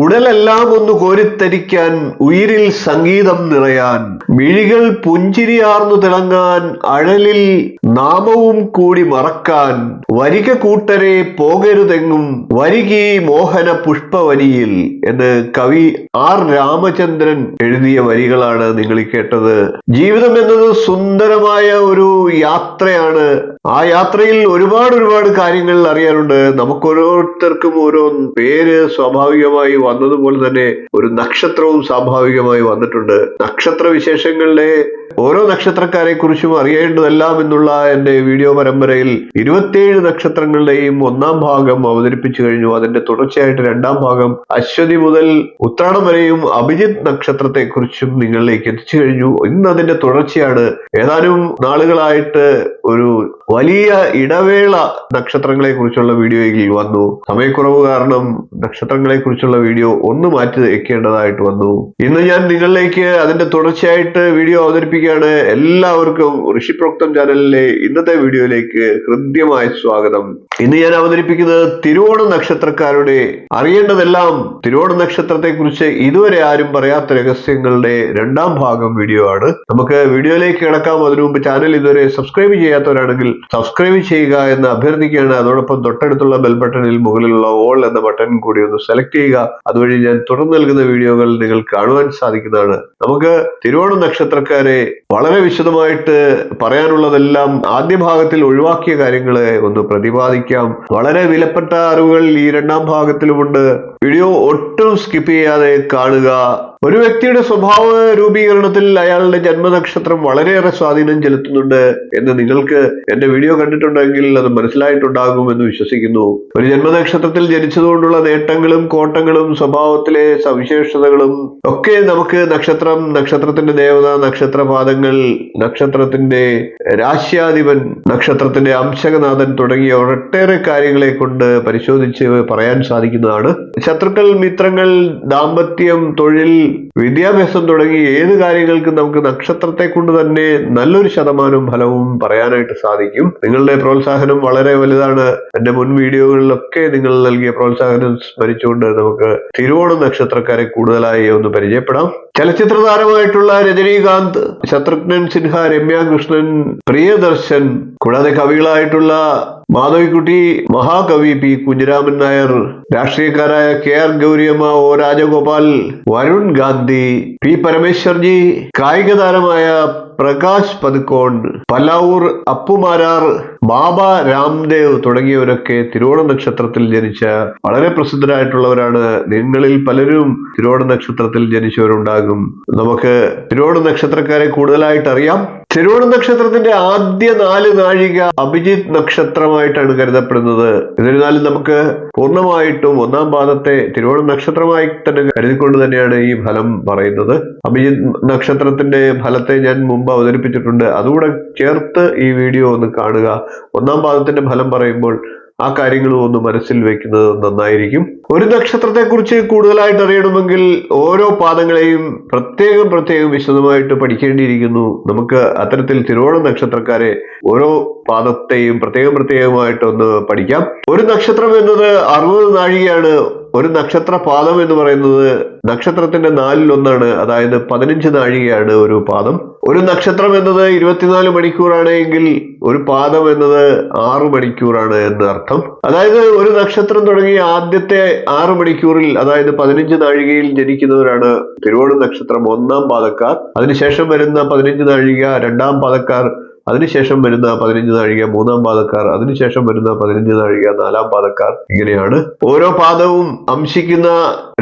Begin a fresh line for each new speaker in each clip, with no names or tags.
ഉടലെല്ലാം ഒന്ന് കോരിത്തരിക്കാൻ ഉയിരിൽ സംഗീതം നിറയാൻ മിഴികൾ പുഞ്ചിരിയാർന്നു തിളങ്ങാൻ അഴലിൽ നാമവും കൂടി മറക്കാൻ വരിക കൂട്ടരെ പോകരുതെങ്ങും വരികീ മോഹന പുഷ്പവനിയിൽ എന്ന് കവി ആർ രാമചന്ദ്രൻ എഴുതിയ വരികളാണ് നിങ്ങൾ കേട്ടത്. ജീവിതം എന്നത് സുന്ദരമായ ഒരു യാത്രയാണ്. ആ യാത്രയിൽ ഒരുപാട് ഒരുപാട് കാര്യങ്ങൾ അറിയാനുണ്ട്. നമുക്ക് ഓരോരുത്തർക്കും ഓരോ പേര് സ്വാഭാവികമായി വന്നതുപോലെ തന്നെ ഒരു നക്ഷത്രവും സ്വാഭാവികമായി വന്നിട്ടുണ്ട്. നക്ഷത്ര വിശേഷങ്ങളിലെ ഓരോ നക്ഷത്രക്കാരെ കുറിച്ചും അറിയേണ്ടതെല്ലാം എന്നുള്ള എന്റെ വീഡിയോ പരമ്പരയിൽ ഇരുപത്തിയേഴ് നക്ഷത്രങ്ങളുടെയും ഒന്നാം ഭാഗം അവതരിപ്പിച്ചു കഴിഞ്ഞു. അതിന്റെ തുടർച്ചയായിട്ട് രണ്ടാം ഭാഗം അശ്വതി മുതൽ ഉത്രാടം വരെയും അഭിജിത് നക്ഷത്രത്തെ കുറിച്ചും നിങ്ങളിലേക്ക് എത്തിച്ചു കഴിഞ്ഞു. ഇന്ന് അതിന്റെ തുടർച്ചയാണ്. ഏതാനും നാളുകളായിട്ട് ഒരു വലിയ ഇടവേള നക്ഷത്രങ്ങളെ കുറിച്ചുള്ള വീഡിയോയിൽ വന്നു. സമയക്കുറവ് കാരണം നക്ഷത്രങ്ങളെ കുറിച്ചുള്ള വീഡിയോ ഒന്ന് മാറ്റി വെക്കേണ്ടതായിട്ട് വന്നു. ഇന്ന് ഞാൻ നിങ്ങളിലേക്ക് അതിന്റെ തുടർച്ചയായിട്ട് വീഡിയോ അവതരിപ്പിക്കുകയാണ്. എല്ലാവർക്കും ഋഷിപ്രോക്തം ചാനലിലെ ഇന്നത്തെ വീഡിയോയിലേക്ക് ഹൃദ്യമായ സ്വാഗതം. ഇന്ന് ഞാൻ അവതരിപ്പിക്കുന്നത് തിരുവോണ നക്ഷത്രക്കാരുടെ അറിയേണ്ടതെല്ലാം തിരുവോണ നക്ഷത്രത്തെ കുറിച്ച് ഇതുവരെ ആരും പറയാത്ത രഹസ്യങ്ങളുടെ രണ്ടാം ഭാഗം വീഡിയോ ആണ്. നമുക്ക് വീഡിയോയിലേക്ക് കിടക്കാം. അതിനു മുമ്പ് ചാനൽ ഇതുവരെ സബ്സ്ക്രൈബ് ചെയ്യാത്തവരാണെങ്കിൽ സബ്സ്ക്രൈബ് ചെയ്യുക എന്ന് അഭ്യർത്ഥിക്കുകയാണ്. അതോടൊപ്പം തൊട്ടടുത്തുള്ള ബെൽ ബട്ടണിൽ മുകളിലുള്ള ഓൾ എന്ന ബട്ടൺ കൂടി ഒന്ന് സെലക്ട് ചെയ്യുക. അതുവഴി ഞാൻ തുടർന്ന് നൽകുന്ന വീഡിയോകൾ നിങ്ങൾ കാണുവാൻ സാധിക്കുന്നതാണ്. നമുക്ക് തിരുവോണ നക്ഷത്രക്കാരെ വളരെ വിശദമായിട്ട് പറയാനുള്ളതെല്ലാം ആദ്യ ഭാഗത്തിൽ ഒഴിവാക്കിയ കാര്യങ്ങളെ ഒന്ന് പ്രതിപാദിക്കാം. വളരെ വിലപ്പെട്ട അറിവുകൾ ഈ രണ്ടാം ഭാഗത്തിലുമുണ്ട്. വീഡിയോ ഒട്ടും സ്കിപ്പ് ചെയ്യാതെ കാണുക. ഒരു വ്യക്തിയുടെ സ്വഭാവ രൂപീകരണത്തിൽ അയാളുടെ ജന്മനക്ഷത്രം വളരെയേറെ സ്വാധീനം ചെലുത്തുന്നുണ്ട് എന്ന് നിങ്ങൾക്ക് എന്റെ വീഡിയോ കണ്ടിട്ടുണ്ടെങ്കിൽ അത് മനസ്സിലായിട്ടുണ്ടാകും എന്ന് വിശ്വസിക്കുന്നു. ഒരു ജന്മനക്ഷത്രത്തിൽ ജനിച്ചതുകൊണ്ടുള്ള നേട്ടങ്ങളും കോട്ടങ്ങളും സ്വഭാവത്തിലെ സവിശേഷതകളും ഒക്കെ നമുക്ക് നക്ഷത്രം നക്ഷത്രത്തിന്റെ ദേവത നക്ഷത്രപാദങ്ങൾ നക്ഷത്രത്തിന്റെ രാശ്യാധിപൻ നക്ഷത്രത്തിന്റെ അംശകനാഥൻ തുടങ്ങിയ ഒട്ടേറെ കാര്യങ്ങളെ കൊണ്ട് പരിശോധിച്ച് പറയാൻ സാധിക്കുന്നതാണ്. ശത്രുക്കൾ മിത്രങ്ങൾ ദാമ്പത്യം തൊഴിൽ വിദ്യാഭ്യാസം തുടങ്ങി ഏത് കാര്യങ്ങൾക്കും നമുക്ക് നക്ഷത്രത്തെ കൊണ്ട് തന്നെ നല്ലൊരു ശതമാനം ഫലവും പറയാനായിട്ട് സാധിക്കും. നിങ്ങളുടെ പ്രോത്സാഹനം വളരെ വലുതാണ്. എന്റെ മുൻ വീഡിയോകളിലൊക്കെ നിങ്ങൾ നൽകിയ പ്രോത്സാഹനം സ്മരിച്ചുകൊണ്ട് നമുക്ക് തിരുവോണ നക്ഷത്രക്കാരെ കൂടുതലായി ഒന്ന് പരിചയപ്പെടാം. ചലച്ചിത്ര താരമായിട്ടുള്ള രജനീകാന്ത് ശത്രുഘ്നൻ സിൻഹ രമ്യ കൃഷ്ണൻ പ്രിയദർശൻ കൂടാതെ കവികളായിട്ടുള്ള മാധവിക്കുട്ടി മഹാകവി P. Kunhiraman Nair രാഷ്ട്രീയക്കാരായ K. R. Gauriamma O. Rajagopal Varun Gandhi P. Parameswarji കായിക താരമായ പ്രകാശ് പതുക്കോൺ പലാവൂർ അപ്പുമാരാർ ബാബ രാംദേവ് തുടങ്ങിയവരൊക്കെ തിരുവോണ നക്ഷത്രത്തിൽ ജനിച്ച വളരെ പ്രസിദ്ധരായിട്ടുള്ളവരാണ്. നിങ്ങളിൽ പലരും തിരുവോണ നക്ഷത്രത്തിൽ ജനിച്ചവരുണ്ടാകും. നമുക്ക് തിരുവോണ നക്ഷത്രക്കാരെ കൂടുതലായിട്ട് അറിയാം തിരുവോണ നക്ഷത്രത്തിന്റെ ആദ്യ നാല് നാഴിക അഭിജിത് നക്ഷത്രമായിട്ടാണ് കരുതപ്പെടുന്നത്. എന്നിരുന്നാലും നമുക്ക് പൂർണമായിട്ടും ഒന്നാം പാദത്തെ തിരുവോണം നക്ഷത്രമായി തന്നെ കരുതിക്കൊണ്ട് തന്നെയാണ് ഈ ഫലം പറയുന്നത്. അഭിജിത് നക്ഷത്രത്തിന്റെ ഫലത്തെ ഞാൻ മുമ്പ് അവതരിപ്പിച്ചിട്ടുണ്ട്. അതുകൂടെ ചേർത്ത് ഈ വീഡിയോ ഒന്ന് കാണുക. ഒന്നാം പാദത്തിന്റെ ഫലം പറയുമ്പോൾ ആ കാര്യങ്ങളും ഒന്ന് മനസ്സിൽ വെക്കുന്നത് നന്നായിരിക്കും. ഒരു നക്ഷത്രത്തെ കുറിച്ച് കൂടുതലായിട്ട് അറിയണമെങ്കിൽ ഓരോ പാദങ്ങളെയും പ്രത്യേകം പ്രത്യേകം വിശദമായിട്ട് പഠിക്കേണ്ടിയിരിക്കുന്നു. നമുക്ക് അത്തരത്തിൽ തിരുവോണ നക്ഷത്രക്കാരെ ഓരോ പാദത്തെയും പ്രത്യേകം പ്രത്യേകമായിട്ടൊന്ന് പഠിക്കാം. ഒരു നക്ഷത്രം എന്നത് അറുപത് നാഴികയാണ്. ഒരു നക്ഷത്ര പാദം എന്ന് പറയുന്നത് നക്ഷത്രത്തിന്റെ നാലിൽ ഒന്നാണ്. അതായത് പതിനഞ്ച് നാഴികയാണ് ഒരു പാദം. ഒരു നക്ഷത്രം എന്നത് ഇരുപത്തിനാല് മണിക്കൂറാണ് എങ്കിൽ ഒരു പാദം എന്നത് ആറ് മണിക്കൂറാണ് എന്ന് അർത്ഥം. അതായത് ഒരു നക്ഷത്രം തുടങ്ങി ആദ്യത്തെ ആറ് മണിക്കൂറിൽ അതായത് പതിനഞ്ച് നാഴികയിൽ ജനിക്കുന്നവരാണ് തിരുവോണ നക്ഷത്രം ഒന്നാം പാദക്കാർ. അതിനുശേഷം വരുന്ന പതിനഞ്ച് നാഴിക രണ്ടാം പാദക്കാർ അതിനുശേഷം വരുന്ന പതിനഞ്ച് നാഴിക മൂന്നാം പാദക്കാർ അതിനുശേഷം വരുന്ന പതിനഞ്ച് നാഴിക നാലാം പാദക്കാർ ഇങ്ങനെയാണ് ഓരോ പാദവും അംശിക്കുന്ന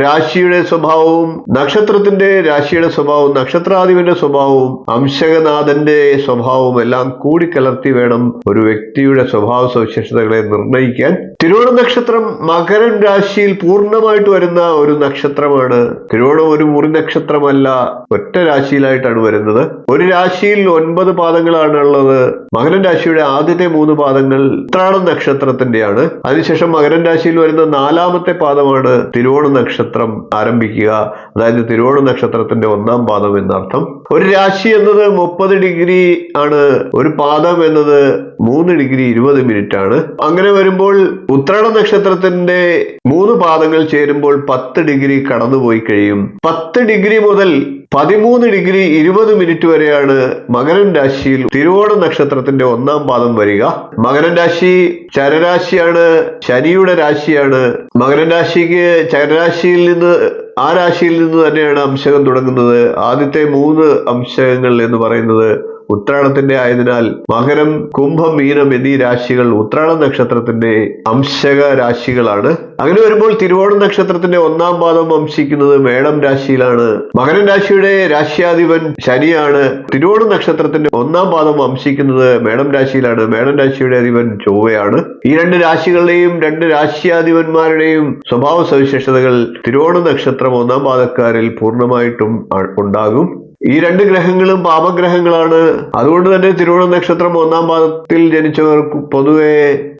രാശിയുടെ സ്വഭാവവും നക്ഷത്രത്തിന്റെ രാശിയുടെ സ്വഭാവവും നക്ഷത്രാധിപന്റെ സ്വഭാവവും അംശകനാഥന്റെ സ്വഭാവവും എല്ലാം കൂടി കലർത്തി വേണം ഒരു വ്യക്തിയുടെ സ്വഭാവ സവിശേഷതകളെ നിർണയിക്കാൻ. തിരുവോണ നക്ഷത്രം മകരൻ രാശിയിൽ പൂർണമായിട്ട് വരുന്ന ഒരു നക്ഷത്രമാണ്. തിരുവോണം ഒരു മുറി നക്ഷത്രമല്ല ഒറ്റ രാശിയിലായിട്ടാണ് വരുന്നത്. ഒരു രാശിയിൽ ഒൻപത് പാദങ്ങളാണ് ഉള്ളത്. മകരൻ രാശിയുടെ ആദ്യത്തെ മൂന്ന് പാദങ്ങൾ ഉത്രാടം നക്ഷത്രത്തിന്റെയാണ് അതിനുശേഷം മകരൻ രാശിയിൽ വരുന്ന നാലാമത്തെ പാദമാണ് തിരുവോണ നക്ഷത്രം. ആരംഭിക്കുക. അതായത് തിരുവോണ നക്ഷത്രത്തിന്റെ ഒന്നാം പാദം എന്നർത്ഥം. ഒരു രാശി എന്നത് മുപ്പത് ഡിഗ്രി ആണ്. ഒരു പാദം എന്നത് മൂന്ന് ഡിഗ്രി ഇരുപത് മിനിറ്റ് ആണ് അങ്ങനെ വരുമ്പോൾ ഉത്രാട നക്ഷത്രത്തിന്റെ മൂന്ന് പാദങ്ങൾ ചേരുമ്പോൾ പത്ത് ഡിഗ്രി കടന്നുപോയി കഴിയും. പത്ത് ഡിഗ്രി മുതൽ പതിമൂന്ന് ഡിഗ്രി ഇരുപത് മിനിറ്റ് വരെയാണ് മകരൻ രാശിയിൽ തിരുവോണ നക്ഷത്രത്തിന്റെ ഒന്നാം പാദം വരിക. മകരൻ രാശി ചരരാശിയാണ് ശനിയുടെ രാശിയാണ്. മകരൻ രാശിക്ക് ചരരാശിയിൽ നിന്ന് ആ രാശിയിൽ നിന്ന് തന്നെയാണ് അംശകം തുടങ്ങുന്നത്. ആദ്യത്തെ മൂന്ന് അംശകങ്ങൾ എന്ന് പറയുന്നത് ഉത്രാടത്തിന്റെ ആയതിനാൽ മകരം കുംഭം മീനം എന്നീ രാശികൾ ഉത്രാട നക്ഷത്രത്തിന്റെ അംശക രാശികളാണ്. അങ്ങനെ വരുമ്പോൾ തിരുവോണം നക്ഷത്രത്തിന്റെ ഒന്നാം പാദം വംശിക്കുന്നത് മേടം രാശിയിലാണ്. മകരം രാശിയുടെ രാശ്യാധിപൻ ശനിയാണ്. തിരുവോണം നക്ഷത്രത്തിന്റെ ഒന്നാം പാദം വംശിക്കുന്നത് മേടം രാശിയിലാണ്. മേടം രാശിയുടെ അധിപൻ ചൊവ്വയാണ്. ഈ രണ്ട് രാശികളുടെയും രണ്ട് രാശ്യാധിപന്മാരുടെയും സ്വഭാവ സവിശേഷതകൾ തിരുവോണ നക്ഷത്രം ഒന്നാം പാദക്കാരിൽ പൂർണമായിട്ടും ഉണ്ടാകും. ഈ രണ്ട് ഗ്രഹങ്ങളും പാപഗ്രഹങ്ങളാണ്. അതുകൊണ്ട് തന്നെ തിരുവോണ നക്ഷത്രം ഒന്നാം പാദത്തിൽ ജനിച്ചവർ പൊതുവെ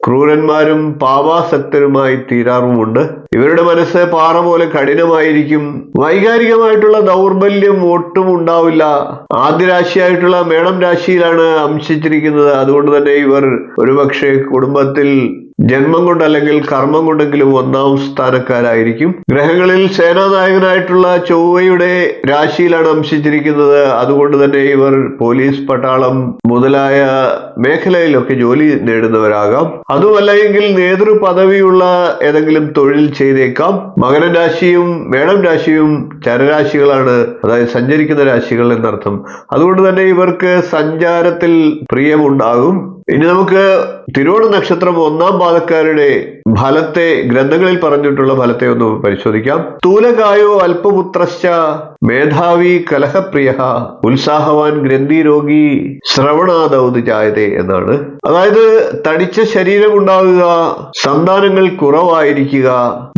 ക്രൂരന്മാരും പാപാസക്തരുമായി തീരാറുമുണ്ട്. ഇവരുടെ മനസ്സ് പാറ പോലെ കഠിനമായിരിക്കും. വൈകാരികമായിട്ടുള്ള ദൗർബല്യം ഒട്ടും ഉണ്ടാവില്ല. ആദ്യ രാശിയായിട്ടുള്ള മേടം രാശിയിലാണ് അംശിച്ചിരിക്കുന്നത്. അതുകൊണ്ട് തന്നെ ഇവർ ഒരുപക്ഷെ കുടുംബത്തിൽ ജന്മം കൊണ്ട് അല്ലെങ്കിൽ കർമ്മം കൊണ്ടെങ്കിലും ഒന്നാം സ്ഥാനക്കാരായിരിക്കും. ഗ്രഹങ്ങളിൽ സേനാനായകനായിട്ടുള്ള ചൊവ്വയുടെ രാശിയിലാണ് അംശിച്ചിരിക്കുന്നത്. അതുകൊണ്ട് തന്നെ ഇവർ പോലീസ് പട്ടാളം മുതലായ മേഖലയിലൊക്കെ ജോലി നേടുന്നവരാകാം. അതുമല്ല എങ്കിൽ നേതൃ പദവിയുള്ള ഏതെങ്കിലും തൊഴിൽ ചെയ്തേക്കാം. മകരം രാശിയും മേടം രാശിയും ചരരാശികളാണ്. അതായത് സഞ്ചരിക്കുന്ന രാശികൾ എന്നർത്ഥം. അതുകൊണ്ട് തന്നെ ഇവർക്ക് സഞ്ചാരത്തിൽ പ്രിയമുണ്ടാകും. ഇനി നമുക്ക് തിരുവോണ നക്ഷത്രം ഒന്നാം പാദക്കാരുടെ ഫലത്തെ ഗ്രന്ഥങ്ങളിൽ പറഞ്ഞിട്ടുള്ള ഫലത്തെ ഒന്ന് പരിശോധിക്കാം. തൂലകായോ അല്പപുത്രശ്ച മേധാവി കലഹപ്രിയ ഉത്സാഹവാൻ ഗ്രന്ഥി രോഗി ശ്രവണാദൗത് ജായതേ എന്നാണ്. അതായത് തടിച്ച ശരീരം ഉണ്ടാകുക സന്താനങ്ങൾ കുറവായിരിക്കുക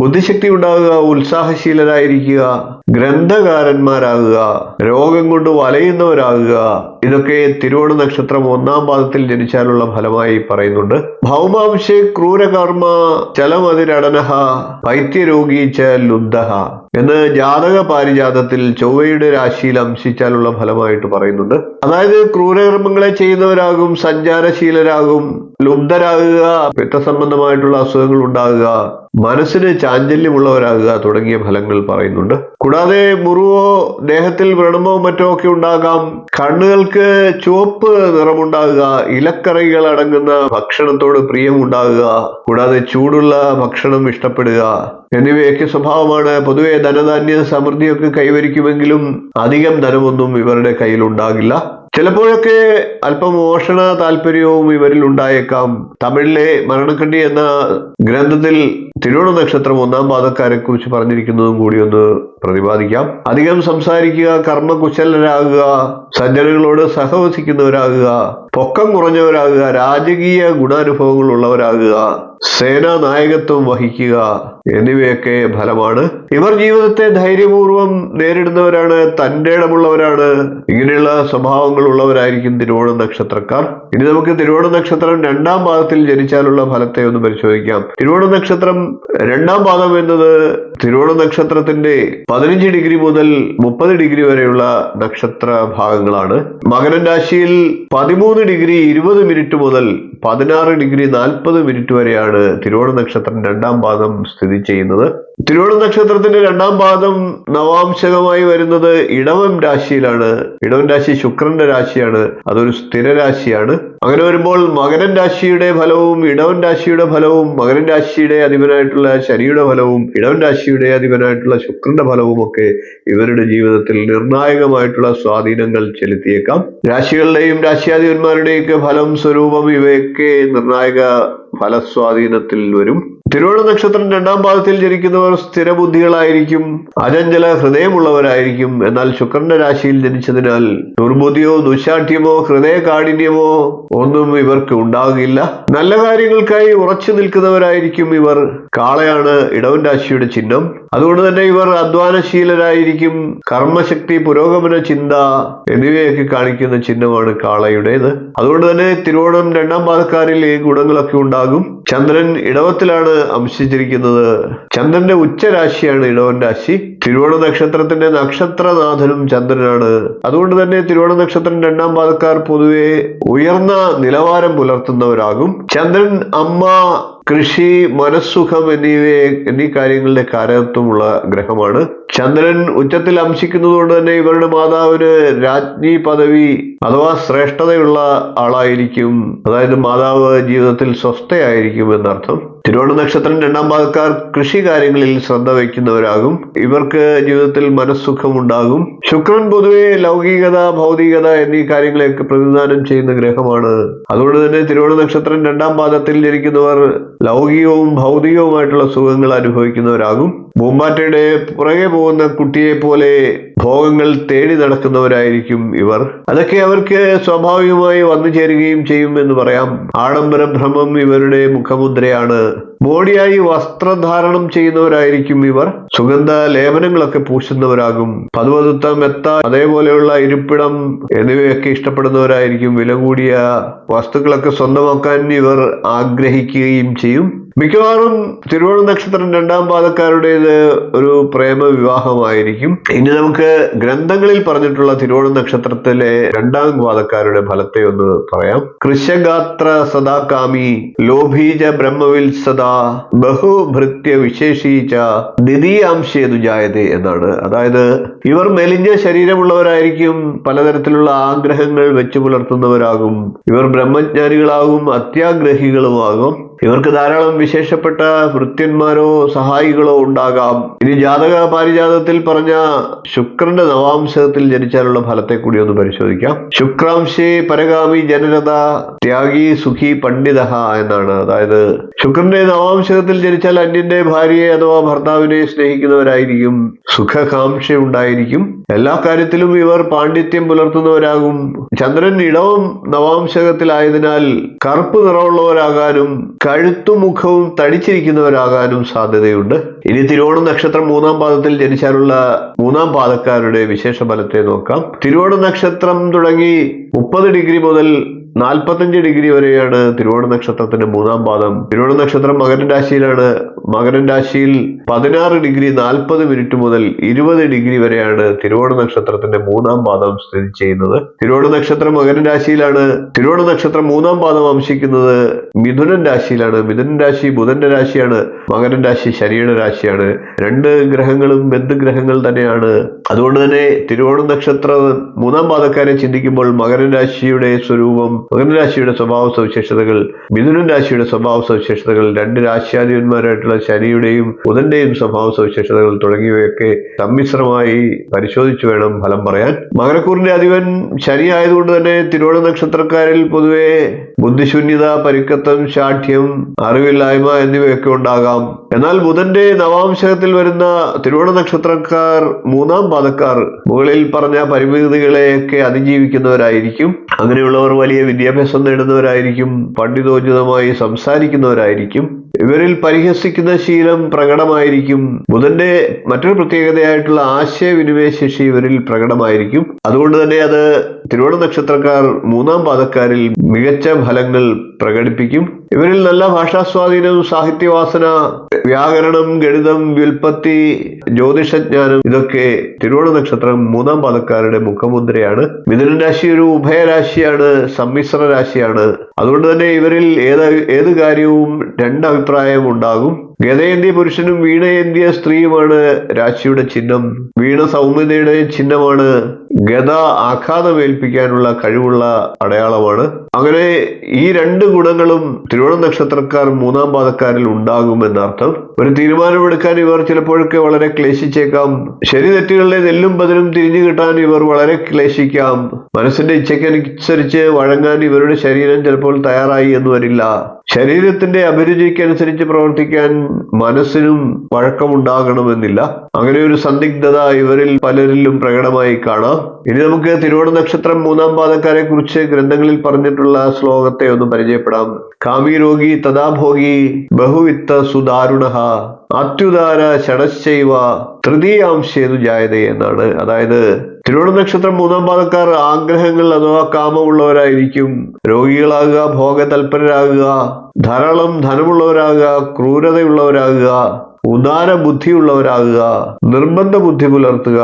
ബുദ്ധിശക്തി ഉണ്ടാകുക ഉത്സാഹശീലരായിരിക്കുക ഗ്രന്ഥകാരന്മാരാകുക രോഗം കൊണ്ട് വലയുന്നവരാകുക ഇതൊക്കെ തിരുവോണ നക്ഷത്രം ഒന്നാം പാദത്തിൽ ജനിച്ചാലുള്ള ഫലമായി പറയുന്നുണ്ട്. ഭൗമാംശേ ക്രൂരകർമ്മ ചലമതിരടനഹ ച ലുദ്ധ എന്ന് ജാതക പാരിജാതത്തിൽ ചൊവ്വയുടെ രാശിയിൽ അംശിച്ചാലുള്ള ഫലമായിട്ട് പറയുന്നുണ്ട്. അതായത് ക്രൂരകർമ്മങ്ങളെ ചെയ്യുന്നവരാകും സഞ്ചാരശീലരാകും ലുബ്ധരാകുക പിത്തസംബന്ധമായിട്ടുള്ള അസുഖങ്ങൾ ഉണ്ടാകുക മനസ്സിന് ചാഞ്ചല്യമുള്ളവരാകുക തുടങ്ങിയ ഫലങ്ങൾ പറയുന്നുണ്ട്. കൂടാതെ മുറിവോ ദേഹത്തിൽ വ്രണമോ മറ്റോ ഒക്കെ ഉണ്ടാകാം. കണ്ണുകൾക്ക് ചുവപ്പ് നിറമുണ്ടാകുക ഇലക്കറികൾ അടങ്ങുന്ന ഭക്ഷണത്തോട് പ്രിയമുണ്ടാകുക കൂടാതെ ചൂടുള്ള ഭക്ഷണം ഇഷ്ടപ്പെടുക. എന്നിവയൊക്കെ സ്വഭാവമാണ്. പൊതുവെ ധനധാന്യ സമൃദ്ധിയൊക്കെ കൈവരിക്കുമെങ്കിലും അധികം ധനമൊന്നും ഇവരുടെ കയ്യിൽ ഉണ്ടാകില്ല. ചിലപ്പോഴൊക്കെ അല്പം മോഷണ താല്പര്യവും ഇവരിൽ ഉണ്ടായേക്കാം. തമിഴിലെ മരണക്കണ്ടി എന്ന ഗ്രന്ഥത്തിൽ തിരുവോണ നക്ഷത്രം ഒന്നാം പാദക്കാരെ കുറിച്ച് പറഞ്ഞിരിക്കുന്നതും കൂടി ഒന്ന് പ്രതിപാദിക്കാം. അധികം സംസാരിക്കുക കർമ്മകുശലരാകുക സജ്ജനങ്ങളോട് സഹവസിക്കുന്നവരാകുക പൊക്കം കുറഞ്ഞവരാകുക രാജകീയ ഗുണാനുഭവങ്ങൾ ഉള്ളവരാകുക സേനാ നായകത്വം വഹിക്കുക എന്നിവയൊക്കെ ഫലമാണ്. ഇവർ ജീവിതത്തെ ധൈര്യപൂർവം നേരിടുന്നവരാണ് തന്റെ ഇടമുള്ളവരാണ്. ഇങ്ങനെയുള്ള സ്വഭാവങ്ങൾ ഉള്ളവരായിരിക്കും തിരുവോണ നക്ഷത്രക്കാർ. ഇനി നമുക്ക് തിരുവോണ നക്ഷത്രം രണ്ടാം പാദത്തിൽ ജനിച്ചാലുള്ള ഫലത്തെ ഒന്ന് പരിശോധിക്കാം. തിരുവോണ നക്ഷത്രം രണ്ടാം പാദം എന്നത് തിരുവോണ നക്ഷത്രത്തിന്റെ പതിനഞ്ച് ഡിഗ്രി മുതൽ മുപ്പത് ഡിഗ്രി വരെയുള്ള നക്ഷത്ര ഭാഗങ്ങളാണ്. മകരൻ രാശിയിൽ പതിമൂന്ന് ഡിഗ്രി ഇരുപത് മിനിറ്റ് മുതൽ പതിനാറ് ഡിഗ്രി നാൽപ്പത് മിനിറ്റ് വരെയാണ് തിരുവോണ നക്ഷത്രം രണ്ടാം പാദം സ്ഥിതി ചെയ്യുന്നത്. തിരുവോണ നക്ഷത്രത്തിന്റെ രണ്ടാം പാദം നവാംശകമായി വരുന്നത് ഇടവം രാശിയിലാണ്. ഇടവം രാശി ശുക്രന്റെ രാശിയാണ്. അതൊരു സ്ഥിര രാശിയാണ്. അങ്ങനെ വരുമ്പോൾ മകരൻ രാശിയുടെ ഫലവും ഇടവൻ രാശിയുടെ ഫലവും മകരൻ രാശിയുടെ അധിപനായിട്ടുള്ള ശനിയുടെ ഫലവും ഇടവൻ രാശിയുടെ അധിപനായിട്ടുള്ള ശുക്രന്റെ ഫലവും ഒക്കെ ഇവരുടെ ജീവിതത്തിൽ നിർണായകമായിട്ടുള്ള സ്വാധീനങ്ങൾ ചെലുത്തിയേക്കാം. രാശികളുടെയും രാശിയാധിപന്മാരുടെയും ഒക്കെ ഫലം സ്വരൂപം ഇവയൊക്കെ നിർണായക ഫലസ്വാധീനത്തിൽ വരും. തിരുവോണ നക്ഷത്രം രണ്ടാം പാദത്തിൽ ജനിക്കുന്നവർ സ്ഥിരബുദ്ധികളായിരിക്കും. അചഞ്ചല ഹൃദയമുള്ളവരായിരിക്കും. എന്നാൽ ശുക്രന്റെ രാശിയിൽ ജനിച്ചതിനാൽ ദുർബുദ്ധിയോ ദുശാഠ്യമോ ഹൃദയ കാഠിന്യമോ ഒന്നും ഇവർക്ക് ഉണ്ടാകില്ല. നല്ല കാര്യങ്ങൾക്കായി ഉറച്ചു നിൽക്കുന്നവരായിരിക്കും ഇവർ. കാളയാണ് ഇടവൻ രാശിയുടെ ചിഹ്നം. അതുകൊണ്ട് തന്നെ ഇവർ അധ്വാനശീലരായിരിക്കും. കർമ്മശക്തി പുരോഗമന ചിന്ത എന്നിവയൊക്കെ കാണിക്കുന്ന ചിഹ്നമാണ് കാളയുടേത്. അതുകൊണ്ട് തന്നെ തിരുവോണം രണ്ടാം പാദക്കാരിൽ ഈ ഗുണങ്ങളൊക്കെ ഉണ്ടാകും. ചന്ദ്രൻ ഇടവത്തിലാണ് അംശിച്ചിരിക്കുന്നത്. ചന്ദ്രന്റെ ഉച്ചരാശിയാണ് ഇടവൻ രാശി. തിരുവോണ നക്ഷത്രത്തിന്റെ നക്ഷത്രനാഥനും ചന്ദ്രനാണ്. അതുകൊണ്ട് തന്നെ തിരുവോണ നക്ഷത്രം രണ്ടാം പാദക്കാർ പൊതുവെ ഉയർന്ന നിലവാരം പുലർത്തുന്നവരാകും. ചന്ദ്രൻ അമ്മ കൃഷി മനസ്സുഖം എന്നിവയെ എന്നീ കാര്യങ്ങളുടെ കാരകത്വമുള്ള ഗ്രഹമാണ്. ചന്ദ്രൻ ഉച്ചത്തിൽ അംശിക്കുന്നതുകൊണ്ട് തന്നെ ഇവരുടെ മാതാവിന് രാജ്ഞി പദവി അഥവാ ശ്രേഷ്ഠതയുള്ള ആളായിരിക്കും. അതായത് മാതാവ് ജീവിതത്തിൽ സ്വസ്ഥയായിരിക്കും എന്നർത്ഥം. തിരുവോണ നക്ഷത്രം രണ്ടാം ഭാഗക്കാർ കൃഷി കാര്യങ്ങളിൽ ശ്രദ്ധ വയ്ക്കുന്നവരാകും. ഇവർക്ക് ജീവിതത്തിൽ മനസ്സുഖം ഉണ്ടാകും ശുക്രൻ പൊതുവെ ലൗകികത ഭൗതികത എന്നീ കാര്യങ്ങളെയൊക്കെ പ്രതിദാനം ചെയ്യുന്ന ഗ്രഹമാണ്. അതുകൊണ്ട് തന്നെ തിരുവോണ നക്ഷത്രം രണ്ടാം പാദത്തിൽ ജനിക്കുന്നവർ ലൗകികവും ഭൗതികവുമായിട്ടുള്ള സുഖങ്ങൾ അനുഭവിക്കുന്നവരാകും. പൂമ്പാറ്റയുടെ പുറകെ പോകുന്ന കുട്ടിയെ പോലെ ഭോഗങ്ങൾ തേടി നടക്കുന്നവരായിരിക്കും ഇവർ. അതൊക്കെ അവർക്ക് സ്വാഭാവികമായി വന്നു ചേരുകയും ചെയ്യും എന്ന് പറയാം. ആഡംബര ഭ്രമം ഇവരുടെ മുഖമുദ്രയാണ്. ബോഡിയായി വസ്ത്രധാരണം ചെയ്യുന്നവരായിരിക്കും ഇവർ. സുഗന്ധ ലേപനങ്ങളൊക്കെ പൂശുന്നവരാകും. പതുപതുത്ത മെത്ത അതേപോലെയുള്ള ഇരിപ്പിടം എന്നിവയൊക്കെ ഇഷ്ടപ്പെടുന്നവരായിരിക്കും. വില കൂടിയ വസ്തുക്കളൊക്കെ സ്വന്തമാക്കാൻ ഇവർ ആഗ്രഹിക്കുകയും ചെയ്യും. മിക്കവാറും തിരുവോണ നക്ഷത്രം രണ്ടാം പാദക്കാരുടേത് ഒരു പ്രേമ വിവാഹമായിരിക്കും ഇനി നമുക്ക് ഗ്രന്ഥങ്ങളിൽ പറഞ്ഞിട്ടുള്ള തിരുവോണ നക്ഷത്രത്തിലെ രണ്ടാം പാദക്കാരുടെ ഫലത്തെ ഒന്ന് പറയാം. കൃഷഗാത്ര സദാകാമി ലോഭീജ ബ്രഹ്മവിൽ സദാ ബഹുഭൃത്യ വിശേഷീച്ച ദ്വിതീയാംശേതു ജായതേ എന്നാണ്. അതായത് ഇവർ മെലിഞ്ഞ ശരീരമുള്ളവരായിരിക്കും പലതരത്തിലുള്ള ആഗ്രഹങ്ങൾ വെച്ചു പുലർത്തുന്നവരാകും ഇവർ ബ്രഹ്മജ്ഞാനികളാകും അത്യാഗ്രഹികളുമാകും. ഇവർക്ക് ധാരാളം വിശേഷപ്പെട്ട വൃത്യന്മാരോ സഹായികളോ ഉണ്ടാകാം. ഇനി ജാതക പാരിജാതത്തിൽ പറഞ്ഞ ശുക്രന്റെ നവാംശത്തിൽ ജനിച്ചാലുള്ള ഫലത്തെ കൂടി ഒന്ന് പരിശോധിക്കാം. ശുക്രാംശേ പരഗാമി ജനരത ത്യാഗി സുഖി പണ്ഡിത എന്നാണ്. അതായത് ശുക്രന്റെ നവാംശത്തിൽ ജനിച്ചാൽ അന്യന്റെ ഭാര്യയെ അഥവാ ഭർത്താവിനെ സ്നേഹിക്കുന്നവരായിരിക്കും. സുഖകാംക്ഷ ഉണ്ടായിരിക്കും എല്ലാ കാര്യത്തിലും ഇവർ പാണ്ഡിത്യം പുലർത്തുന്നവരാകും. ചന്ദ്രൻ ഇടവും നവാംശകത്തിലായതിനാൽ കറുപ്പ് നിറമുള്ളവരാകാനും കഴുത്തും മുഖവും തടിച്ചിരിക്കുന്നവരാകാനും സാധ്യതയുണ്ട്. ഇനി തിരുവോണം നക്ഷത്രം മൂന്നാം പാദത്തിൽ ജനിച്ചാലുള്ള മൂന്നാം പാദക്കാരുടെ വിശേഷ ഫലത്തെ നോക്കാം. തിരുവോണ നക്ഷത്രം തുടങ്ങി മുപ്പത് ഡിഗ്രി മുതൽ നാൽപ്പത്തഞ്ച് ഡിഗ്രി വരെയാണ് തിരുവോണ നക്ഷത്രത്തിന്റെ മൂന്നാം പാദം. തിരുവോണ നക്ഷത്രം മകരൻ രാശിയിലാണ്. മകരൻ രാശിയിൽ പതിനാറ് ഡിഗ്രി നാൽപ്പത് മിനിറ്റ് മുതൽ ഇരുപത് ഡിഗ്രി വരെയാണ് തിരുവോണ നക്ഷത്രത്തിന്റെ മൂന്നാം പാദം സ്ഥിതി ചെയ്യുന്നത്. തിരുവോണ നക്ഷത്രം മകരൻ രാശിയിലാണ്. തിരുവോണ നക്ഷത്രം മൂന്നാം പാദം വംശിക്കുന്നത് മിഥുനൻ രാശിയിലാണ്. മിഥുനൻ രാശി ബുധന്റെ രാശിയാണ്. മകരൻ രാശി ശനിയുടെ രാശിയാണ്. രണ്ട് ഗ്രഹങ്ങളും ബന്ധുഗ്രഹങ്ങൾ തന്നെയാണ്. അതുകൊണ്ട് തന്നെ തിരുവോണ നക്ഷത്ര മൂന്നാം പാദക്കാരെ ചിന്തിക്കുമ്പോൾ മകരൻ രാശിയുടെ സ്വരൂപം മകരൻ രാശിയുടെ സ്വഭാവ സവിശേഷതകൾ മിഥുനൻ രാശിയുടെ സ്വഭാവ സവിശേഷതകൾ രണ്ട് രാശ്യാധിപന്മാരായിട്ടുള്ള ശനിയുടെയും ബുധന്റെയും സ്വഭാവ സവിശേഷതകൾ തുടങ്ങിയവയൊക്കെ സമ്മിശ്രമായി പരിശോധിച്ചു വേണം ഫലം പറയാൻ. മകരക്കൂറിന്റെ അധിപൻ ശനി ആയതുകൊണ്ട് തന്നെ തിരുവോണ നക്ഷത്രക്കാരിൽ പൊതുവെ ബുദ്ധിശൂന്യത പരിക്കത്തം ശാഠ്യം അറിവില്ലായ്മ എന്നിവയൊക്കെ ഉണ്ടാകാം. എന്നാൽ ബുധന്റെ നവാംശകത്തിൽ വരുന്ന തിരുവോണ നക്ഷത്രക്കാർ മൂന്നാം പാദക്കാർ മുകളിൽ പറഞ്ഞ പരിമിതികളെയൊക്കെ അതിജീവിക്കുന്നവരായിരിക്കും. അങ്ങനെയുള്ളവർ വലിയ വിദ്യാഭ്യാസം നേടുന്നവരായിരിക്കും പണ്ഡിതോചിതമായി സംസാരിക്കുന്നവരായിരിക്കും. ഇവരിൽ പരിഹസിക്കുന്ന ശീലം പ്രകടമായിരിക്കും. ബുധന്റെ മറ്റൊരു പ്രത്യേകതയായിട്ടുള്ള ആശയവിനിമയ ശേഷി ഇവരിൽ പ്രകടമായിരിക്കും. അതുകൊണ്ട് തന്നെ അത് തിരുവോണ നക്ഷത്രക്കാർ മൂന്നാം പാദക്കാരിൽ മികച്ച ഫലങ്ങൾ പ്രകടിപ്പിക്കും. ഇവരിൽ നല്ല ഭാഷാസ്വാധീനം സാഹിത്യവാസന വ്യാകരണം ഗണിതം വ്യുൽപ്പത്തി ജ്യോതിഷജ്ഞാനം ഇതൊക്കെ തിരുവോണ നക്ഷത്രം മൂന്നാം പാദക്കാരുടെ മുഖമുദ്രയാണ്. മിഥുനൻ രാശി ഒരു ഉഭയരാശിയാണ് സമ്മിശ്ര രാശിയാണ്. അതുകൊണ്ട് തന്നെ ഇവരിൽ ഏത് ഏത് കാര്യവും രണ്ടഭിപ്രായം ഉണ്ടാകും. ഗതയേന്തിയ പുരുഷനും വീണയേന്തിയ സ്ത്രീയുമാണ് രാശിയുടെ ചിഹ്നം. വീണ സൗമ്യതയുടെ ചിഹ്നമാണ്. ഗത ആഘാതമേൽപ്പിക്കാനുള്ള കഴിവുള്ള അടയാളമാണ്. അങ്ങനെ ഈ രണ്ട് ഗുണങ്ങളും തിരുവോണം നക്ഷത്രക്കാർ മൂന്നാം പാദക്കാരിൽ ഉണ്ടാകുമെന്നർത്ഥം ഒരു തീരുമാനമെടുക്കാൻ ഇവർ ചിലപ്പോഴൊക്കെ വളരെ ക്ലേശിച്ചേക്കാം. ശരി തെറ്റുകളിലെ നെല്ലും പതിനും തിരിഞ്ഞു കിട്ടാൻ ഇവർ വളരെ ക്ലേശിക്കാം. മനസ്സിന്റെ ഇച്ഛയ്ക്കനുസരിച്ച് വഴങ്ങാൻ ഇവരുടെ ശരീരം ചിലപ്പോൾ തയ്യാറായി എന്ന് വരില്ല. ശരീരത്തിന്റെ അഭിരുചിക്കനുസരിച്ച് പ്രവർത്തിക്കാൻ മനസ്സിനും വഴക്കമുണ്ടാകണമെന്നില്ല. അങ്ങനെ ഒരു സന്ദിഗ്ധത ഇവരിൽ പലരിലും പ്രകടമായി കാണാം. ഇനി നമുക്ക് തിരുവോണ നക്ഷത്രം മൂന്നാം പാദക്കാരെ കുറിച്ച് ഗ്രന്ഥങ്ങളിൽ പറഞ്ഞിട്ടുള്ള ശ്ലോകത്തെ ഒന്ന് പരിചയപ്പെടാം. കാമിരോഗി തഥാഭോഗി ബഹുവിത്ത സുദാരുണ അത്യുദാര ഷടശ്ചൈവ തൃതീയാംശേതു ജായത എന്നാണ്. അതായത് തിരുവോണ നക്ഷത്രം മൂന്നാം പാദക്കാർ ആഗ്രഹങ്ങൾ അഥവാ കാമമുള്ളവരായിരിക്കും. രോഗികളാകുക ഭോഗതൽപരരാകുക ധാരാളം ധനമുള്ളവരാകുക ക്രൂരതയുള്ളവരാകുക ഉദാര ബുദ്ധിയുള്ളവരാകുക നിർബന്ധ ബുദ്ധി പുലർത്തുക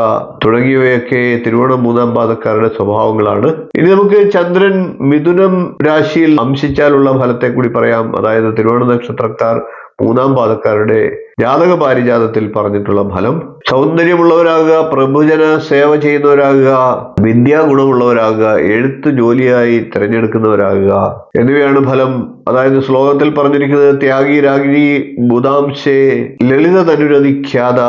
തുടങ്ങിയവയൊക്കെ തിരുവോണം മൂന്നാം പാദക്കാരുടെ സ്വഭാവങ്ങളാണ്. ഇനി നമുക്ക് ചന്ദ്രൻ മിഥുനം രാശിയിൽ അംശിച്ചാലുള്ള ഫലത്തെ കൂടി പറയാം. അതായത് തിരുവോണ നക്ഷത്രക്കാർ മൂന്നാം പാദക്കാരുടെ ജാതക പാരിജാതത്തിൽ പറഞ്ഞിട്ടുള്ള ഫലം സൗന്ദര്യമുള്ളവരാകുക പ്രഭുജന സേവ ചെയ്യുന്നവരാകുക വിദ്യാ ഗുണമുള്ളവരാകുക എഴുത്ത് ജോലിയായി തിരഞ്ഞെടുക്കുന്നവരാകുക എന്നിവയാണ് ഫലം. അതായത് ശ്ലോകത്തിൽ പറഞ്ഞിരിക്കുന്നത് ത്യാഗി രാഗി ബുധാംശേ ലളിത തനുരതി ഖ്യാത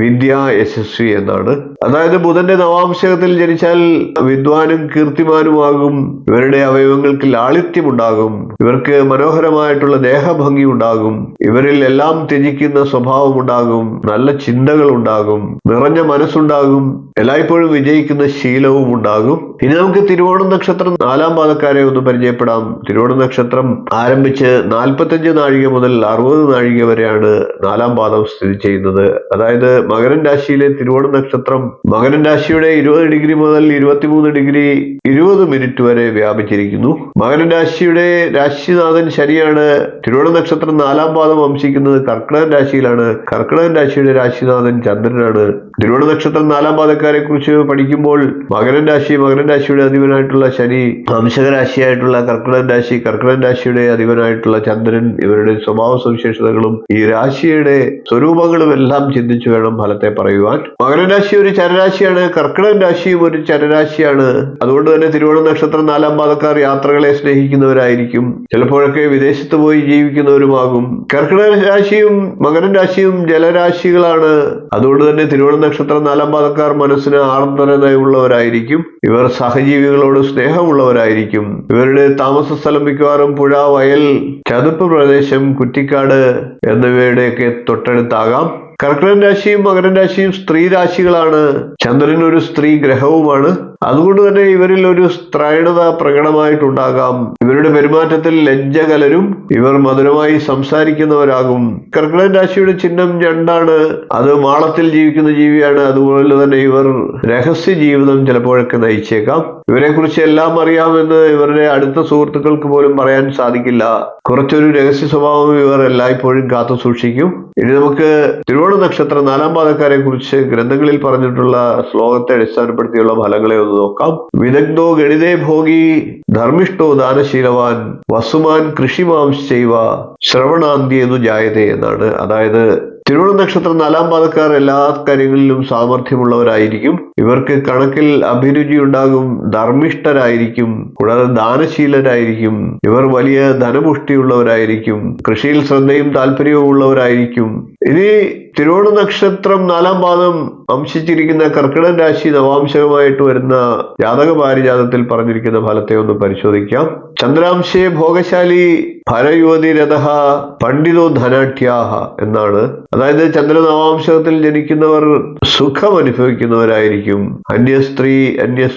വിദ്യ യശസ്വി എന്നാണ്. അതായത് ബുധന്റെ നവാംശകത്തിൽ ജനിച്ചാൽ വിദ്വാനും കീർത്തിമാനുമാകും ഇവരുടെ അവയവങ്ങൾക്ക് ലാളിത്യമുണ്ടാകും ഇവർക്ക് മനോഹരമായിട്ടുള്ള ദേഹഭംഗി ഉണ്ടാകും ഇവരിൽ എല്ലാം ത്യജിക്കുന്ന സ്വഭാവം ഉണ്ടാകും നല്ല ചിന്തകൾ ഉണ്ടാകും നിറഞ്ഞ മനസ്സുണ്ടാകും എല്ലായ്പ്പോഴും വിജയിക്കുന്ന ശീലവും ഉണ്ടാകും. ഇനി നമുക്ക് തിരുവോണം നക്ഷത്രം നാലാം പാദക്കാരെ ഒന്ന് പരിചയപ്പെടാം. തിരുവോണം നക്ഷത്രം ആരംഭിച്ച് നാൽപ്പത്തഞ്ച് നാഴിക മുതൽ അറുപത് നാഴിക വരെയാണ് നാലാം പാദം സ്ഥിതി ചെയ്യുന്നത്. അതായത് മകരൻ രാശിയിലെ തിരുവോണം നക്ഷത്രം മകരൻ രാശിയുടെ ഇരുപത് ഡിഗ്രി മുതൽ ഇരുപത്തിമൂന്ന് ഡിഗ്രി ഇരുപത് മിനിറ്റ് വരെ വ്യാപിച്ചിരിക്കുന്നു. മകരൻ രാശിയുടെ രാശിനാഥൻ ശനിയാണ് തിരുവോണം നക്ഷത്രം നാലാം പാദം വംശിക്കുന്നത്. കർക്കിടകൻ രാശിയിലാണ്. കർക്കിടകൻ രാശിയുടെ രാശിനാഥൻ ചന്ദ്രനാണ്. തിരുവോണ നക്ഷത്രം നാലാം പാദക്കാരെ കുറിച്ച് പഠിക്കുമ്പോൾ മകരൻ രാശി മകരൻ രാശിയുടെ അധിപനായിട്ടുള്ള ശനി വംശക രാശിയായിട്ടുള്ള കർക്കിടകൻ രാശി കർക്കിടകൻ രാശിയുടെ അധിപനായിട്ടുള്ള ചന്ദ്രൻ ഇവരുടെ സ്വഭാവ സവിശേഷതകളും ഈ രാശിയുടെ സ്വരൂപങ്ങളും എല്ലാം ചിന്തിച്ചു വേണം ഫലത്തെ പറയുവാൻ. മകരൻ രാശി ഒരു ചരരാശിയാണ് കർക്കിടകൻ രാശിയും ഒരു ചരരാശിയാണ്. അതുകൊണ്ട് തന്നെ തിരുവോണ നക്ഷത്രം നാലാം പാദക്കാർ യാത്രകളെ സ്നേഹിക്കുന്നവരായിരിക്കും. ചിലപ്പോഴൊക്കെ വിദേശത്ത് പോയി ജീവിക്കുന്നവരുമാകും. കർക്കിടക രാശിയും മകരൻ രാശിയും ജലരാശികളാണ്. അതുകൊണ്ട് തന്നെ തിരുവോണ നക്ഷത്രം നാലാം പാദക്കാർ മനസ്സിന് ആർദ്രതയുള്ളവരായിരിക്കും. ഇവർ സഹജീവികളോട് സ്നേഹമുള്ളവരായിരിക്കും. ഇവരുടെ താമസ സ്ഥലം മിക്കവാറും പുഴ വയൽ ചതുപ്പ് പ്രദേശം കുറ്റിക്കാട് എന്നിവയുടെയൊക്കെ തൊട്ടടുത്താകാം. കർക്കിടൻ രാശിയും മകരൻ രാശിയും സ്ത്രീ രാശികളാണ്. ചന്ദ്രൻ ഒരു സ്ത്രീ ഗ്രഹവുമാണ്. അതുകൊണ്ട് തന്നെ ഇവരിൽ ഒരു സ്ത്രൈണത പ്രകടമായിട്ടുണ്ടാകാം. ഇവരുടെ പെരുമാറ്റത്തിൽ ലജ്ജ കലരും ഇവർ മധുരമായി സംസാരിക്കുന്നവരാകും. കർക്കിടൻ രാശിയുടെ ചിഹ്നം രണ്ടാണ്. അത് മാളത്തിൽ ജീവിക്കുന്ന ജീവിയാണ്. അതുപോലെ തന്നെ ഇവർ രഹസ്യ ജീവിതം ചിലപ്പോഴൊക്കെ നയിച്ചേക്കാം. ഇവരെ കുറിച്ച് എല്ലാം അറിയാമെന്ന് ഇവരുടെ അടുത്ത സുഹൃത്തുക്കൾക്ക് പോലും പറയാൻ സാധിക്കില്ല. കുറച്ചൊരു രഹസ്യ സ്വഭാവം ഇവർ എല്ലായ്പ്പോഴും കാത്തു സൂക്ഷിക്കും. ഇനി നമുക്ക് തിരുവോണ നക്ഷത്ര നാലാം പാദക്കാരെ കുറിച്ച് ഗ്രന്ഥങ്ങളിൽ പറഞ്ഞിട്ടുള്ള ശ്ലോകത്തെ അടിസ്ഥാനപ്പെടുത്തിയുള്ള ഫലങ്ങളെ ഒന്ന് നോക്കാം. വിദഗ്ധോ ഗണിതേ ഭോഗി ധർമ്മിഷ്ഠോ ദാനശീലവാൻ വസുമാൻ കൃഷിമാംശ ശ്രവണാന്തി എന്നു ജായതേ എന്നാണ്. അതായത് തിരുവോണ നക്ഷത്രം നാലാം പാദക്കാർ എല്ലാ കാര്യങ്ങളിലും സാമർഥ്യമുള്ളവരായിരിക്കും. ഇവർക്ക് കണക്കിൽ അഭിരുചി ഉണ്ടാകും ധർമ്മിഷ്ഠരായിരിക്കും കൂടാതെ ദാനശീലരായിരിക്കും ഇവർ വലിയ ധനപുഷ്ടിയുള്ളവരായിരിക്കും കൃഷിയിൽ ശ്രദ്ധയും താല്പര്യവും ഉള്ളവരായിരിക്കും. ഇനി തിരുവോണ നക്ഷത്രം നാലാം പാദം വംശിച്ചിരിക്കുന്ന കർക്കിടൻ രാശി നവാംശകമായിട്ട് വരുന്ന ജാതക പാരിജാതത്തിൽ പറഞ്ഞിരിക്കുന്ന ഫലത്തെ ഒന്ന് പരിശോധിക്കാം. ചന്ദ്രാംശയെ ഭോഗശാലി ഭരയുവതി രഥ പണ്ഡിതോ ധനാഠ്യാഹ എന്നാണ്. അതായത് ചന്ദ്രനവാംശത്തിൽ ജനിക്കുന്നവർ സുഖം അനുഭവിക്കുന്നവരായിരിക്കും അന്യ സ്ത്രീ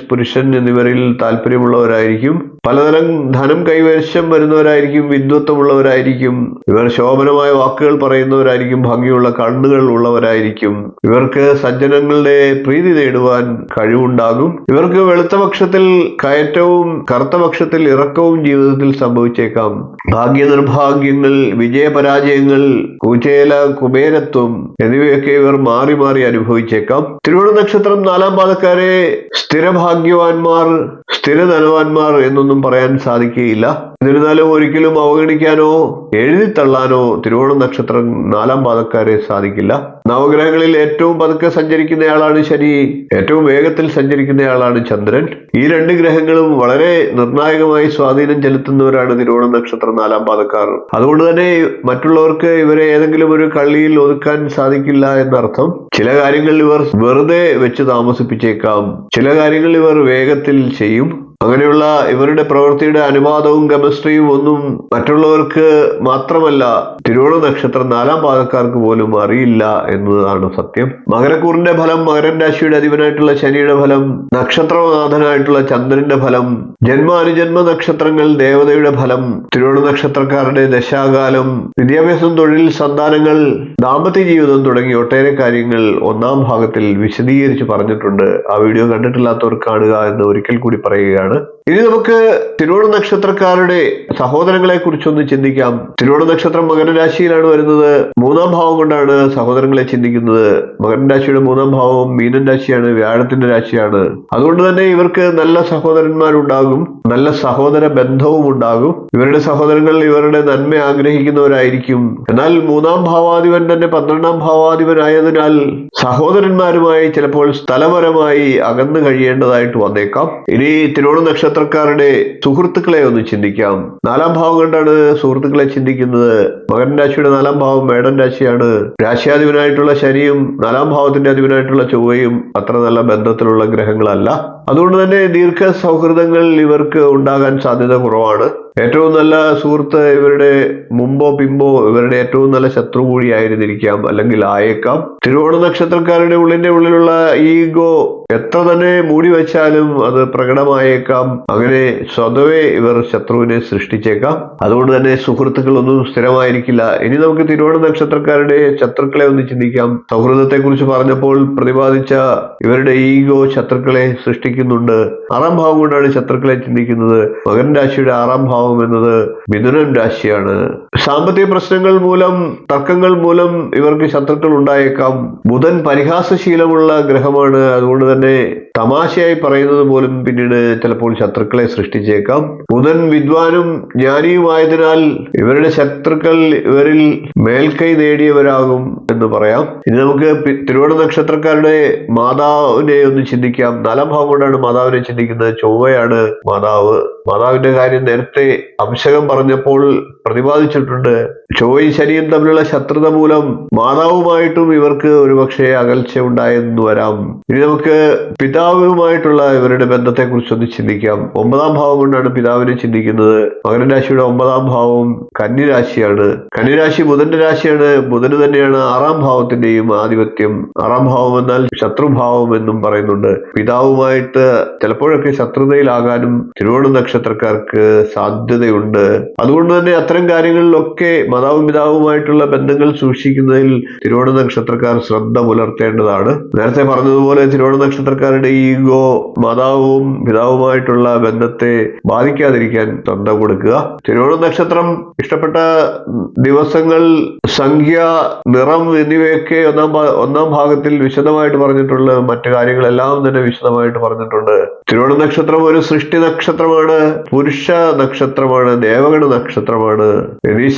പുരുഷൻ എന്നിവരിൽ താല്പര്യമുള്ളവരായിരിക്കും. പലതരം ധനം കൈവശം വരുന്നവരായിരിക്കും വിദ്വത്വമുള്ളവരായിരിക്കും ഇവർ ശോഭനമായ വാക്കുകൾ പറയുന്നവരായിരിക്കും ഭംഗിയുള്ള കണ്ണുകൾ ഉള്ളവരായിരിക്കും. ഇവർക്ക് സജ്ജനങ്ങളുടെ പ്രീതി നേടുവാൻ കഴിവുണ്ടാകും. ഇവർക്ക് വെളുത്ത പക്ഷത്തിൽ കയറ്റവും കറുത്ത പക്ഷത്തിൽ ഇറക്കവും ജീവിതത്തിൽ സംഭവിച്ചേക്കാം. ഭാഗ്യ നിർഭാഗ്യങ്ങൾ വിജയപരാജയങ്ങൾ കുചേല കുബേരത്വം എന്നിവയൊക്കെ ഇവർ മാറി മാറി അനുഭവിച്ചേക്കാം. തിരുവോണ നക്ഷത്രം നാലാം പാദക്കാരെ സ്ഥിരഭാഗ്യവാന്മാർ സ്ഥിരധനവാന്മാർ എന്നൊന്നും പറയാൻ സാധിക്കുകയില്ല. എന്നിരുന്നാലും ഒരിക്കലും അവഗണിക്കാനോ എഴുതിത്തള്ളാനോ തിരുവോണം നക്ഷത്രം നാലാം പാദക്കാരെ സാധിക്കില്ല. നവഗ്രഹങ്ങളിൽ ഏറ്റവും പതുക്കെ സഞ്ചരിക്കുന്നയാളാണ് ശനി. ഏറ്റവും വേഗത്തിൽ സഞ്ചരിക്കുന്നയാളാണ് ചന്ദ്രൻ. ഈ രണ്ട് ഗ്രഹങ്ങളും വളരെ നിർണായകമായി സ്വാധീനം ചെലുത്തുന്നവരാണ് തിരുവോണം നക്ഷത്രം നാലാം പാദക്കാർ. അതുകൊണ്ട് തന്നെ മറ്റുള്ളവർക്ക് ഇവരെ ഏതെങ്കിലും ഒരു കള്ളിയിൽ ഒതുക്കാൻ സാധിക്കില്ല എന്നർത്ഥം. ചില കാര്യങ്ങൾ ഇവർ വെറുതെ വെച്ച് താമസിപ്പിച്ചേക്കാം. ചില കാര്യങ്ങൾ ഇവർ വേഗത്തിൽ ചെയ്യും. അങ്ങനെയുള്ള ഇവരുടെ പ്രവൃത്തിയുടെ അനുവാദവും കെമിസ്ട്രിയും ഒന്നും മറ്റുള്ളവർക്ക് മാത്രമല്ല തിരുവോണ നക്ഷത്രം നാലാം പാദക്കാർക്ക് പോലും അറിയില്ല എന്നതാണ് സത്യം. മകരക്കൂറിന്റെ ഫലം മകരൻ രാശിയുടെ അധിപനായിട്ടുള്ള ശനിയുടെ ഫലം നക്ഷത്രനാഥനായിട്ടുള്ള ചന്ദ്രന്റെ ഫലം ജന്മാനുജന്മ നക്ഷത്രങ്ങൾ ദേവതയുടെ ഫലം തിരുവോണ നക്ഷത്രക്കാരുടെ ദശാകാലം വിദ്യാഭ്യാസം തൊഴിൽ സന്താനങ്ങൾ ദാമ്പത്യ ജീവിതം തുടങ്ങി ഒട്ടേറെ കാര്യങ്ങൾ ഒന്നാം ഭാഗത്തിൽ വിശദീകരിച്ച് പറഞ്ഞിട്ടുണ്ട്. ആ വീഡിയോ കണ്ടിട്ടില്ലാത്തവർ കാണുക എന്ന് ഒരിക്കൽ കൂടി പറയുകയാണ്. തന്നെയാണ് ഇനി നമുക്ക് തിരുവോണ നക്ഷത്രക്കാരുടെ സഹോദരങ്ങളെ കുറിച്ചൊന്ന് ചിന്തിക്കാം. തിരുവോണ നക്ഷത്രം മകരരാശിയിലാണ് വരുന്നത്. മൂന്നാം ഭാവം കൊണ്ടാണ് സഹോദരങ്ങളെ ചിന്തിക്കുന്നത്. മകരൻ രാശിയുടെ മൂന്നാം ഭാവം മീനൻ രാശിയാണ് വ്യാഴത്തിന്റെ രാശിയാണ്. അതുകൊണ്ട് തന്നെ ഇവർക്ക് നല്ല സഹോദരന്മാരുണ്ടാകും. നല്ല സഹോദര ബന്ധവും ഉണ്ടാകും. ഇവരുടെ സഹോദരങ്ങൾ ഇവരുടെ നന്മ ആഗ്രഹിക്കുന്നവരായിരിക്കും. എന്നാൽ മൂന്നാം ഭാവാധിപൻ തന്നെ പന്ത്രണ്ടാം ഭാവാധിപനായതിനാൽ സഹോദരന്മാരുമായി ചിലപ്പോൾ സ്ഥലപരമായി അകന്നു കഴിയേണ്ടതായിട്ട് വന്നേക്കാം. ഇനി തിരുവോണ നക്ഷത്രക്കാരുടെ സുഹൃത്തുക്കളെ ഒന്ന് ചിന്തിക്കാം. നാലാം ഭാവം കണ്ടാണ് സുഹൃത്തുക്കളെ ചിന്തിക്കുന്നത്. മകൻ രാശിയുടെ നാലാം ഭാവം മേടൻ രാശിയാണ്. രാശിയാധിപനായിട്ടുള്ള ശനിയും നാലാം ഭാവത്തിന്റെ അധിപനായിട്ടുള്ള ചൊവ്വയും അത്ര നല്ല ബന്ധത്തിലുള്ള ഗ്രഹങ്ങളല്ല. അതുകൊണ്ട് തന്നെ ദീർഘ സൗഹൃദങ്ങൾ ഇവർക്ക് ഉണ്ടാകാൻ സാധ്യത കുറവാണ്. ഏറ്റവും നല്ല സുഹൃത്ത് ഇവരുടെ മുമ്പോ പിമ്പോ ഇവരുടെ ഏറ്റവും നല്ല ശത്രു കൂടി ആയിരുന്നിരിക്കാം അല്ലെങ്കിൽ ആയേക്കാം. തിരുവോണ നക്ഷത്രക്കാരുടെ ഉള്ളിന്റെ ഉള്ളിലുള്ള ഈഗോ എത്ര തന്നെ മൂടി വെച്ചാലും അത് പ്രകടമായേക്കാം. അങ്ങനെ സ്വതവേ ഇവർ ശത്രുവിനെ സൃഷ്ടിച്ചേക്കാം. അതുകൊണ്ട് തന്നെ സുഹൃത്തുക്കളൊന്നും സ്ഥിരമായിരിക്കില്ല. ഇനി നമുക്ക് തിരുവോണ നക്ഷത്രക്കാരുടെ ശത്രുക്കളെ ഒന്ന് ചിന്തിക്കാം. സൗഹൃദത്തെക്കുറിച്ച് പറഞ്ഞപ്പോൾ പ്രതിപാദിച്ച ഇവരുടെ ഈഗോ ശത്രുക്കളെ സൃഷ്ടിക്കുന്നുണ്ട് ആറാം ഭാവം കൊണ്ടാണ് ശത്രുക്കളെ ചിന്തിക്കുന്നത്. മകൻ രാശിയുടെ ആറാം ഭാവം എന്നത് മിഥുനൻ രാശിയാണ്. സാമ്പത്തിക പ്രശ്നങ്ങൾ മൂലം തർക്കങ്ങൾ മൂലം ഇവർക്ക് ശത്രുക്കൾ ഉണ്ടായേക്കാം. ബുധൻ പരിഹാസശീലമുള്ള ഗ്രഹമാണ്. അതുകൊണ്ട് തന്നെ തമാശയായി പറയുന്നത് പോലും പിന്നീട് ചിലപ്പോൾ ശത്രുക്കളെ സൃഷ്ടിച്ചേക്കാം. ബുധൻ വിദ്വാനും ജ്ഞാനിയുമായതിനാൽ ഇവരുടെ ശത്രുക്കൾ ഇവരിൽ മേൽക്കൈ നേടിയവരാകും എന്ന് പറയാം. ഇനി നമുക്ക് തിരുവോണ നക്ഷത്രക്കാരുടെ മാതാവിനെ ഒന്ന് ചിന്തിക്കാം. നാലാം ഭാവം കൊണ്ടാണ് മാതാവിനെ ചിന്തിക്കുന്നത്. ചൊവ്വയാണ് മാതാവ്. മാതാവിന്റെ കാര്യം നേരത്തെ അംശകം പറഞ്ഞപ്പോൾ പ്രതിപാദിച്ചിട്ടുണ്ട്. ചൊവ്വയും ശനിയും തമ്മിലുള്ള ശത്രുത മൂലം മാതാവുമായിട്ടും ഇവർക്ക് ഒരുപക്ഷെ അകൽച്ച ഉണ്ടായെന്ന് വരാം. ഇനി നമുക്ക് പിതാവുമായിട്ടുള്ള ഇവരുടെ ബന്ധത്തെ കുറിച്ചൊന്ന് ചിന്തിക്കാം. ഒമ്പതാം ഭാവം കൊണ്ടാണ് പിതാവിനെ ചിന്തിക്കുന്നത്. മകരരാശിയുടെ ഒമ്പതാം ഭാവം കന്നിരാശിയാണ്. കന്നിരാശി ബുധന്റെ രാശിയാണ്. ബുധന് തന്നെയാണ് ആറാം ഭാവത്തിന്റെയും ആധിപത്യം. ആറാം ഭാവം എന്നാൽ ശത്രുഭാവം എന്നും പറയുന്നുണ്ട്. പിതാവുമായിട്ട് ചിലപ്പോഴൊക്കെ ശത്രുതയിലാകാനും തിരുവോണ നക്ഷത്രക്കാർക്ക് സാധ്യതയുണ്ട്. അതുകൊണ്ട് തന്നെ അത്തരം കാര്യങ്ങളിലൊക്കെ മാതാവും പിതാവുമായിട്ടുള്ള ബന്ധങ്ങൾ സൂക്ഷിക്കുന്നതിൽ തിരുവോണ നക്ഷത്രക്കാർ ശ്രദ്ധ പുലർത്തേണ്ടതാണ്. നേരത്തെ പറഞ്ഞതുപോലെ തിരുവോണ നക്ഷത്രക്കാരുടെ ഈഗോ മാതാവും പിതാവുമായിട്ടുള്ള ബന്ധത്തെ ബാധിക്കാതിരിക്കാൻ ശ്രദ്ധ കൊടുക്കുക. തിരുവോണ നക്ഷത്രം ഇഷ്ടപ്പെട്ട ദിവസങ്ങൾ സംഖ്യ നിറം എന്നിവയൊക്കെ ഒന്നാം ഒന്നാം ഭാഗത്തിൽ വിശദമായിട്ട് പറഞ്ഞിട്ടുള്ള മറ്റു കാര്യങ്ങളെല്ലാം തന്നെ വിശദമായിട്ട് പറഞ്ഞിട്ടുണ്ട്. തിരുവോണ നക്ഷത്രം ഒരു സൃഷ്ടി നക്ഷത്രമാണ് പുരുഷ നക്ഷത്രമാണ് ദേവഗണ നക്ഷത്രമാണ്. എന്നീ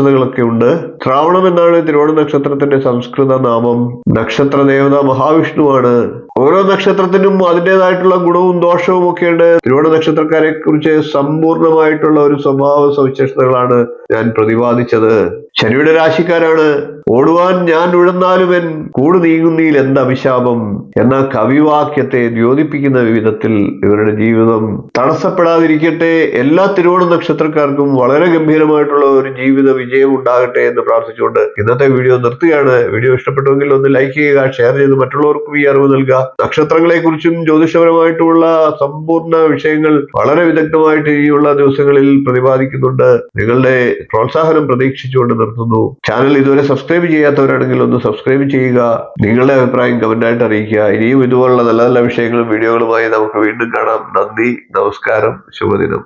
സവിശേഷതകളൊക്കെ ഉണ്ട്. ശ്രാവണം എന്നാണ് തിരുവോണ നക്ഷത്രത്തിന്റെ സംസ്കൃത നാമം. നക്ഷത്ര ദേവത മഹാവിഷ്ണുവാണ്. ഓരോ നക്ഷത്രത്തിനും അതിന്റെതായിട്ടുള്ള ഗുണവും ദോഷവും ഒക്കെ ഉണ്ട് തിരുവോണ നക്ഷത്രക്കാരെ കുറിച്ച് സമ്പൂർണമായിട്ടുള്ള ഒരു സ്വഭാവ സവിശേഷതകളാണ് ഞാൻ പ്രതിപാദിച്ചത്. ശനിയുടെ രാശിക്കാരാണ്. ഓടുവാൻ ഞാൻ ഉഴന്നാലും എൻ കൂട് നീങ്ങുന്നതിൽ എന്ത് അഭിശാപം എന്ന കവിവാക്യത്തെ ദ്യോതിപ്പിക്കുന്ന വിധത്തിൽ ഇവരുടെ ജീവിതം തടസ്സപ്പെടാതിരിക്കട്ടെ. എല്ലാ തിരുവോണ നക്ഷത്രക്കാർക്കും വളരെ ഗംഭീരമായിട്ടുള്ള ഒരു ജീവിത വിജയം ഉണ്ടാകട്ടെ എന്ന് പ്രാർത്ഥിച്ചുകൊണ്ട് ഇന്നത്തെ വീഡിയോ നിർത്തുകയാണ്. വീഡിയോ ഇഷ്ടപ്പെട്ടുവെങ്കിൽ ഒന്ന് ലൈക്ക് ചെയ്യുക ഷെയർ ചെയ്ത് മറ്റുള്ളവർക്കും ഈ അറിവ് നൽകുക. നക്ഷത്രങ്ങളെ കുറിച്ചും ജ്യോതിഷപരമായിട്ടുമുള്ള സമ്പൂർണ വിഷയങ്ങൾ വളരെ വിദഗ്ധമായിട്ട് ഇനിയുള്ള ദിവസങ്ങളിൽ പ്രതിപാദിക്കുന്നുണ്ട്. നിങ്ങളുടെ പ്രോത്സാഹനം പ്രതീക്ഷിച്ചുകൊണ്ട് നിർത്തുന്നു. ചാനൽ ഇതുവരെ സബ്സ്ക്രൈബ് ചെയ്യാത്തവരാണെങ്കിൽ ഒന്ന് സബ്സ്ക്രൈബ് ചെയ്യുക. നിങ്ങളുടെ അഭിപ്രായം കമന്റായിട്ട് അറിയിക്കുക. ഇനിയും ഇതുപോലുള്ള നല്ല നല്ല വിഷയങ്ങളും വീഡിയോകളുമായി നമുക്ക് വീണ്ടും കാണാം. നന്ദി നമസ്കാരം ശുഭദിനം.